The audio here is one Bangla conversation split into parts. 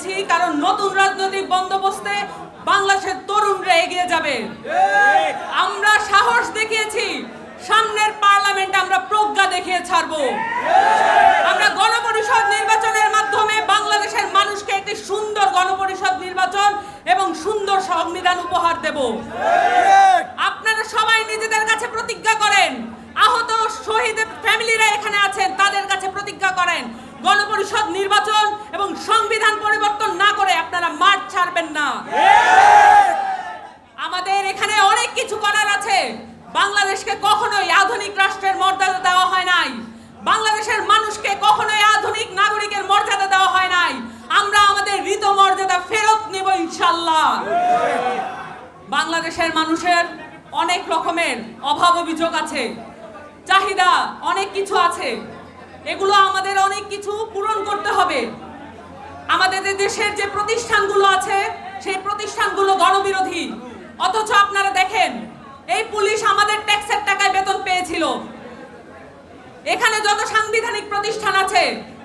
পেয়েছি কারণ নতুন রাজনৈতিক বন্দোবস্তে বাংলাদেশের তরুণরা এগিয়ে যাবে। আমরা সাহস দেখিয়েছি, সামনের পার্লামেন্টে আমরা প্রজ্ঞা দেখিয়ে ছাড়বো। আমরা গণপরিষদ নির্বাচনের মাধ্যমে বাংলাদেশের মানুষকে একটি সুন্দর গণপরিষদ নির্বাচন এবং সুন্দর সংবিধান উপহার দেব। আপনারা সবাই নিজেদের কাছে প্রতিজ্ঞা করেন, আহত শহীদের ফ্যামিলিরা এখানে আছেন, তাদের কাছে করেন গণপরিষদ নির্বাচন এবং সংবিধান পরিবর্তন না করে আপনারা মাঠ ছাড়বেন না। আমাদের এখানে অনেক কিছু করার আছে। বাংলাদেশকে কখনোই আধুনিক রাষ্ট্রের মর্যাদা দেওয়া হয় নাই। বাংলাদেশের মানুষকে কখনোই আধুনিক নাগরিকের মর্যাদা দেওয়া হয় নাই। আমরা আমাদের ঋত মর্যাদা ফেরত নেব ইনশাল্লাহ বাংলাদেশের মানুষের অনেক রকমের অভাব অভিযোগ আছে। চাহিদা অনেক কিছু আছে। এগুলো আমাদের অনেক কিছু পূরণ করতে হবে। আমাদের দেশের যে প্রতিষ্ঠানগুলো আছে, সেই প্রতিষ্ঠানগুলো গণবিরোধী। অথচ আপনারা দেখেন, এই পুলিশ আমাদের ট্যাক্সের টাকায় বেতন পেয়েছিল। এখানে যত সাংবিধানিক প্রতিষ্ঠান আছে,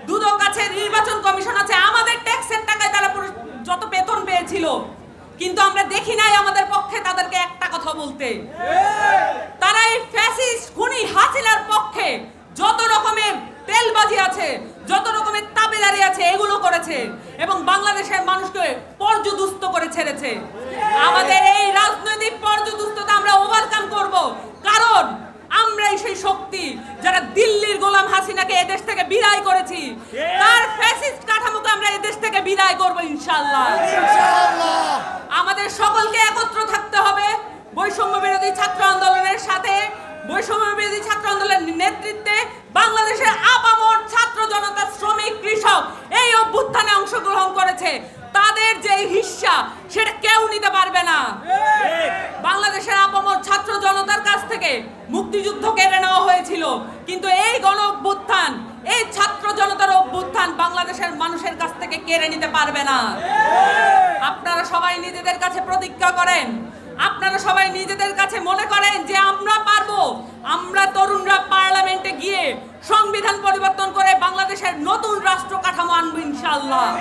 দুদক আছে, নির্বাচন কমিশন আছে, আমাদের ট্যাক্সের টাকায় তারা যত বেতন পেয়েছিল। কিন্তু আমরা দেখি নাই আমাদের পক্ষে তাদেরকে একটা কথা বলতে। তারা এই ফ্যাসিস্ট, খুনি, হাসিনার পক্ষে তেলবাজি আছে যত রকমের তাবেদারি আছে এগুলো করেছে এবং বাংলাদেশের মানুষকে পর্যদুস্ত করে ছেড়েছে। আমাদের এই রাজনৈতিক পর্যদুস্ততা আমরা ওভারকাম করব। কারণ আমরাই সেই শক্তি যারা দিল্লির গোলাম হাসিনাকে এদেশ থেকে বিদায় করেছি। তার ফ্যাসিস্ট কাঠামোকে আমরা এদেশ থেকে বিদায় করব ইনশাআল্লাহ। আমাদের সকলকে একত্র থাকতে হবে। বৈষম্য বিরোধী ছাত্র আন্দোলনের সাথে বৈষম্য বিরোধী ছাত্র আন্দোলনের নেতৃত্বে বাংলাদেশের আপামর ছাত্র জনতা শ্রমিক কৃষক এই অভ্যুত্থানে অংশগ্রহণ করেছে, তাদের যে হিস্সা, সেটা কেউ নিতে পারবে না। বাংলাদেশের আপামর ছাত্র জনতার কাছ থেকে মুক্তিযুদ্ধ কেড়ে নেওয়া হয়েছিল। কিন্তু এই গণ অভ্যুত্থান এই ছাত্র জনতার অভ্যুত্থান বাংলাদেশের মানুষের কাছ থেকে কেড়ে নিতে পারবে না। আপনারা সবাই নিজেদের কাছে প্রতিজ্ঞা করেন। আপনারা সবাই নিজেদের কাছে মনে করেন যে আমরা পারব, আমরা inşallah.